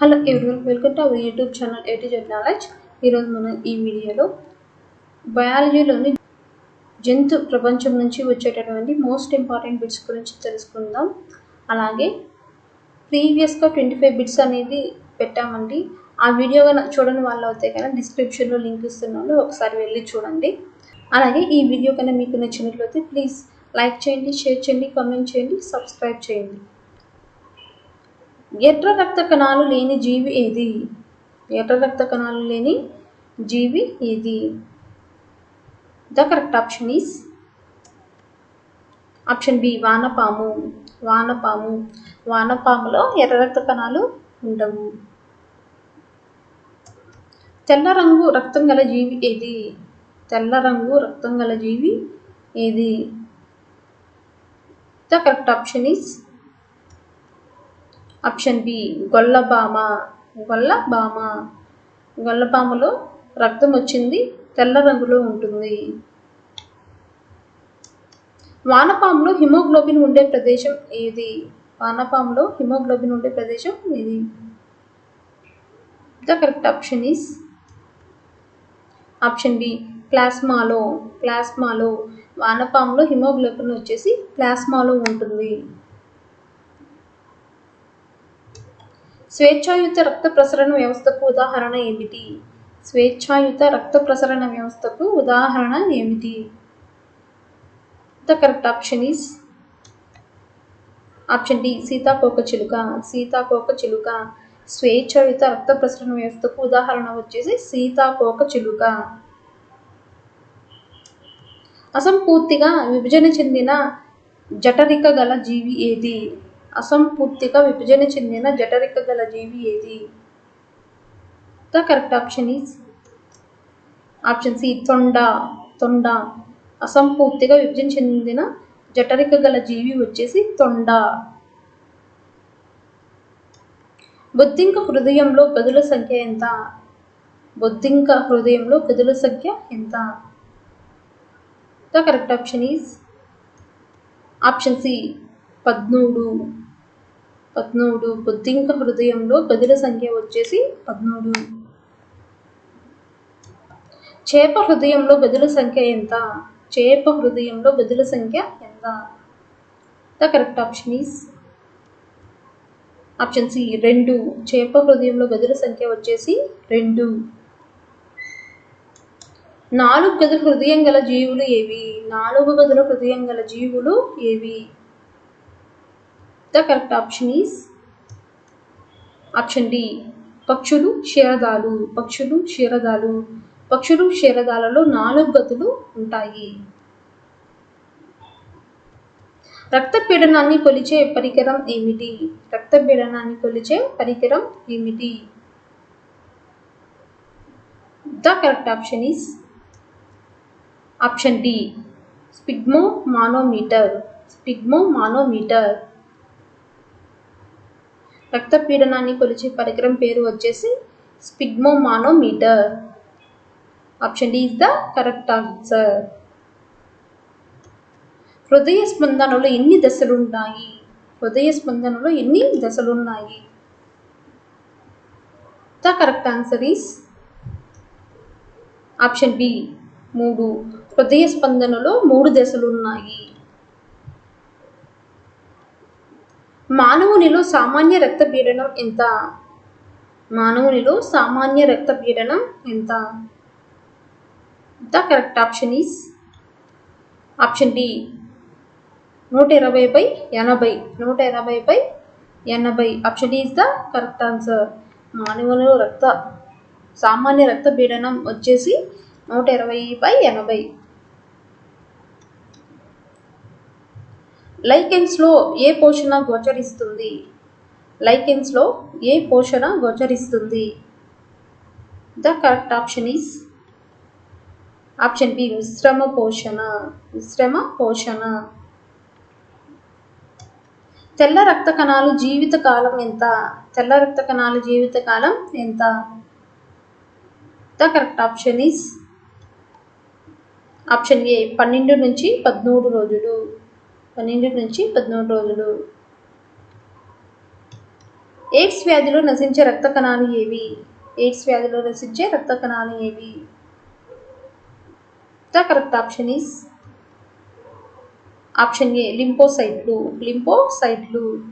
Hello everyone welcome to our YouTube channel eighty Z knowledge ఈరోజు మనం ఈ వీడియోలో బయాలజీలోని జంతు ప్రపంచం నుంచి వచ్చేటటువంటి మోస్ట్ ఇంపార్టెంట్ బిట్స్ గురించి తెలుసుకుందాం. అలాగే ప్రీవియస్గా ట్వంటీ ఫైవ్ బిట్స్ అనేది పెట్టామండి. ఆ వీడియో చూడని వాళ్ళు అయితే కనుక డిస్క్రిప్షన్లో లింక్ ఇస్తున్నాను ఒకసారి వెళ్ళి చూడండి. అలాగే ఈ వీడియో కన్నా మీకు నచ్చినట్లయితే ప్లీజ్ లైక్ చేయండి షేర్ చేయండి కామెంట్ చేయండి సబ్స్క్రైబ్ చేయండి. ఎర్ర రక్త కణాలు లేని జీవి ఏది? ఎర్ర రక్త కణాలు లేని జీవి ఏది? The correct option is option B వానపాము. వానపాము. వానపాములో ఎర్ర రక్త కణాలు ఉండవు. తెల్ల రంగు రక్తం గల జీవి ఏది? తెల్ల రంగు రక్తం గల జీవి ఏది? The correct option is option B Gollabhama. గొల్లబామ. గొల్లబామలో రక్తం వచ్చింది తెల్ల రంగులో ఉంటుంది. వానపాములో హిమోగ్లోబిన్ ఉండే ప్రదేశం ఏది? వానపాములో హిమోగ్లోబిన్ ఉండే ప్రదేశం ఏది? The correct option is option B ప్లాస్మాలో. ప్లాస్మాలో వానపాములో హిమోగ్లోబిన్ వచ్చేసి ప్లాస్మాలో ఉంటుంది. స్వేచ్ఛాయుత రక్త ప్రసరణ వ్యవస్థకు ఉదాహరణ ఏమిటి? స్వేచ్ఛాయుత రక్త ప్రసరణ వ్యవస్థకు ఉదాహరణ ఏమిటి? The correct option is option D సీతాకోక చిలుక. సీతాకోక చిలుక. స్వేచ్ఛాయుత రక్త ప్రసరణ వ్యవస్థకు ఉదాహరణ వచ్చేసి సీతాకోక చిలుక. అసంపూర్తిగా విభజన చెందిన జఠరిక గల జీవి ఏది? అసంపూర్తిగా విభజన చెందిన జఠరిక గల జీవి ఏది? The correct option is option C తొండ. తొండ. అసంపూర్తిగా విభజన చెందిన జఠరిక గల జీవి వచ్చేసి తొండ. బొద్దింక హృదయంలో గదుల సంఖ్య ఎంత? బొద్దింక హృదయంలో గదుల సంఖ్య ఎంత? The correct option is option C పద్మూడు. పద్మూడు. బొద్దింక హృదయంలో గదుల సంఖ్య వచ్చేసి పద్మూడు. చేప హృదయంలో గదుల సంఖ్య ఎంత? చేప హృదయంలో గదుల సంఖ్య ఎంత? The correct option is option C రెండు. చేప హృదయంలో గదుల సంఖ్య వచ్చేసి రెండు. నాలుగు గదుల హృదయం గల జీవులు ఏవి? నాలుగు గదుల హృదయం గల జీవులు ఏవి? The correct option is option D పక్షులు క్షీరదాలు. పక్షులు క్షీరదాలు. పక్షులు క్షీరదాలలో నాలుగు గతులు ఉంటాయి. రక్తపీడనాన్ని కొలిచే పరికరం ఏమిటి? రక్తపీడనాన్ని కొలిచే పరికరం ఏమిటి? The correct option is option D sphygmomanometer sphygmomanometer రక్తపీడనాన్ని కొలిచే పరికరం పేరు వచ్చేసి sphygmomanometer option D is the correct answer హృదయ స్పందనలో ఎన్ని దశలు ఉన్నాయి హృదయ స్పందనలో ఎన్ని దశలు ఉన్నాయి the correct answer is option B మూడు. హృదయ స్పందనలో మూడు దశలు ఉన్నాయి మానవునిలో సామాన్య రక్తపీడనం ఎంత? మానవునిలో సామాన్య రక్తపీడనం ఎంత? The correct option is option D నూట ఇరవై బై ఎనభై. నూట ఇరవై బై ఎనభై. Option D is the correct answer. మానవునిలో రక్త సామాన్య రక్త పీడనం వచ్చేసి నూట ఇరవై బై ఎనభై. లైకెన్స్లో ఏ పోషణ గోచరిస్తుంది? లైకెన్స్లో ఏ పోషణ గోచరిస్తుంది? The correct option is option B మిశ్రమ పోషణ. మిశ్రమ పోషణ. తెల్ల రక్త కణాలు జీవిత కాలం ఎంత? తెల్ల రక్త కణాలు జీవిత కాలం ఎంత? The correct option is option A పన్నెండు నుంచి పద్మూడు రోజులు. పన్నెండు నుంచి పదమూడు రోజులు. ఎయిడ్స్ వ్యాధిలో నశించే రక్త కణాలు ఏవి? ఎయిడ్స్ వ్యాధిలో నశించే రక్త కణాలు ఏవి? The correct option is option A లింపోసైట్లు. లింపోసైట్లు.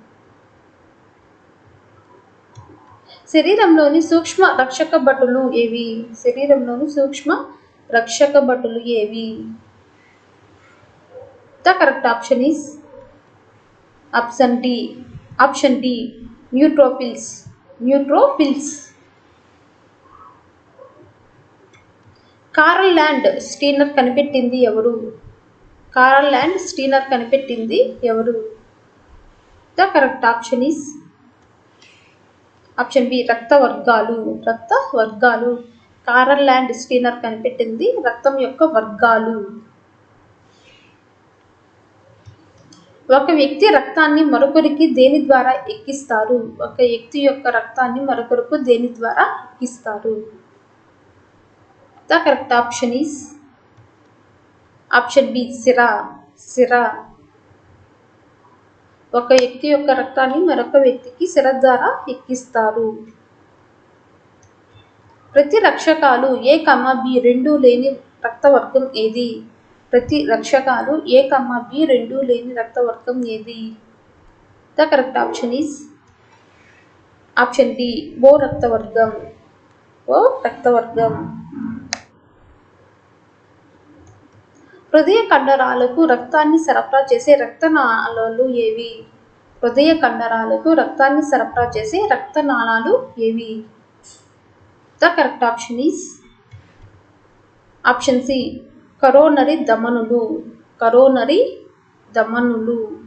శరీరంలోని సూక్ష్మ రక్షక భటులు ఏవి? శరీరంలోని సూక్ష్మ రక్షక భటులు ఏవి? The correct option is option D option D neutrophils neutrophils Karl Landsteiner కనిపెట్టింది ఎవరు? కారల్ ల్యాండ్ స్టీనర్ కనిపెట్టింది ఎవరు? The correct option is option B రక్త వర్గాలు రక్త వర్గాలు కారల్ ల్యాండ్ స్టీనర్ కనిపెట్టింది రక్తం యొక్క వర్గాలు. ఒక వ్యక్తి రక్తాన్ని మరొకరికి దేని ద్వారా ఎక్కిస్తారు? ఒక వ్యక్తి యొక్క రక్తాన్ని మరొకరికి దేని ద్వారా ఎక్కిస్తారు? The correct option is option B సిరా. సిరా. ఒక వ్యక్తి యొక్క రక్తాన్ని మరొక వ్యక్తికి సిర ద్వారా ఎక్కిస్తారు. ప్రతి రక్షకాలు ఏ కమా బి రెండు లేని రక్తవర్గం ఏది? ప్రతి రక్షకాలు ఏ కమ్మ బి రెండు లేని రక్తవర్గం ఏది? The correct option is option D O రక్తవర్గం. O రక్తవర్గం. హృదయ కండరాలకు రక్తాన్ని సరఫరా చేసే రక్తనాళాలు ఏవి? హృదయ కండరాలకు రక్తాన్ని సరఫరా చేసే రక్తనాళాలు ఏవి? The correct option is option C coronary ధమనులు coronary ధమనులు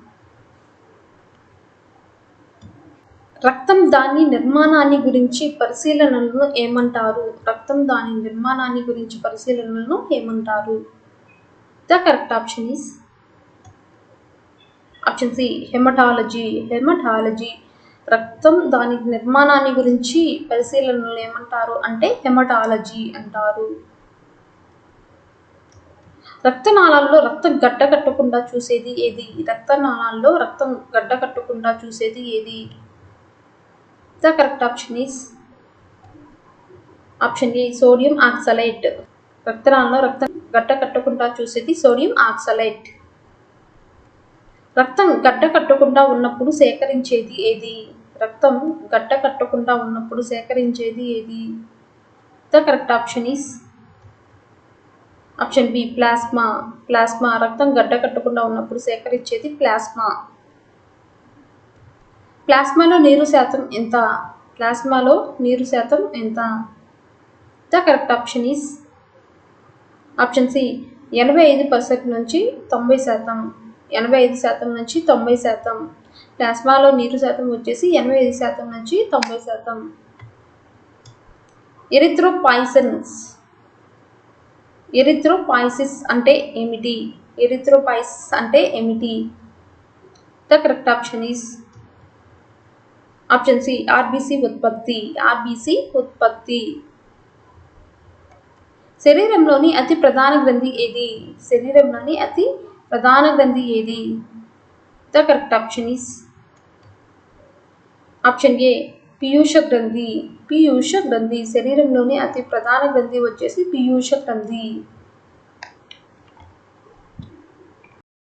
రక్తం దాని నిర్మాణాన్ని గురించి పరిశీలనలను ఏమంటారు? రక్తం దాని నిర్మాణాన్ని గురించి పరిశీలనలను ఏమంటారు? The correct option is option C haematology. Haematology. రక్తం దాని నిర్మాణాన్ని గురించి పరిశీలనలు ఏమంటారు? అంటే హెమటాలజీ అంటారు. రక్తనాళాల్లో రక్తం గడ్డ కట్టకుండా చూసేది ఏది? రక్తనాళాల్లో రక్తం గడ్డ కట్టకుండా చూసేది ఏది? The correct option is option A sodium oxalate రక్తనాళంలో రక్తం గడ్డ కట్టకుండా చూసేది సోడియం ఆక్సలైట్ రక్తం గడ్డ కట్టకుండా ఉన్నప్పుడు సేకరించేది ఏది? రక్తం గడ్డ కట్టకుండా ఉన్నప్పుడు సేకరించేది ఏది? The correct option is option B plasma. Plasma రక్తం గడ్డ కట్టకుండా ఉన్నప్పుడు సేకరించేది ప్లాస్మా. ప్లాస్మాలో నీరు శాతం ఎంత? ప్లాస్మాలో నీరు శాతం ఎంత? The correct option is option C ఎనభై ఐదు పర్సెంట్ నుంచి తొంభై శాతం. ఎనభై ఐదు శాతం నుంచి తొంభై శాతం. ప్లాస్మాలో నీరు శాతం వచ్చేసి ఎనభై ఐదు శాతం నుంచి తొంభై శాతం. ఎరిథ్రోపాయిసన్స్. ఎరిథ్రోపాయిసిస్ అంటే ఏమిటి? ఎరిథ్రోపాయిసిస్ అంటే ఏమిటి? The correct option is option C RBC ఉత్పత్తి ఆర్బీసీ ఉత్పత్తి. శరీరంలోని అతి ప్రధాన గ్రంథి ఏది? శరీరంలోని అతి ప్రధాన గ్రంథి ఏది? The correct option is option A పీయూష గ్రంథి పీయూష గ్రంథి శరీరంలోని అతి ప్రధాన గ్రంథి వచ్చేసి పీయూష గ్రంథి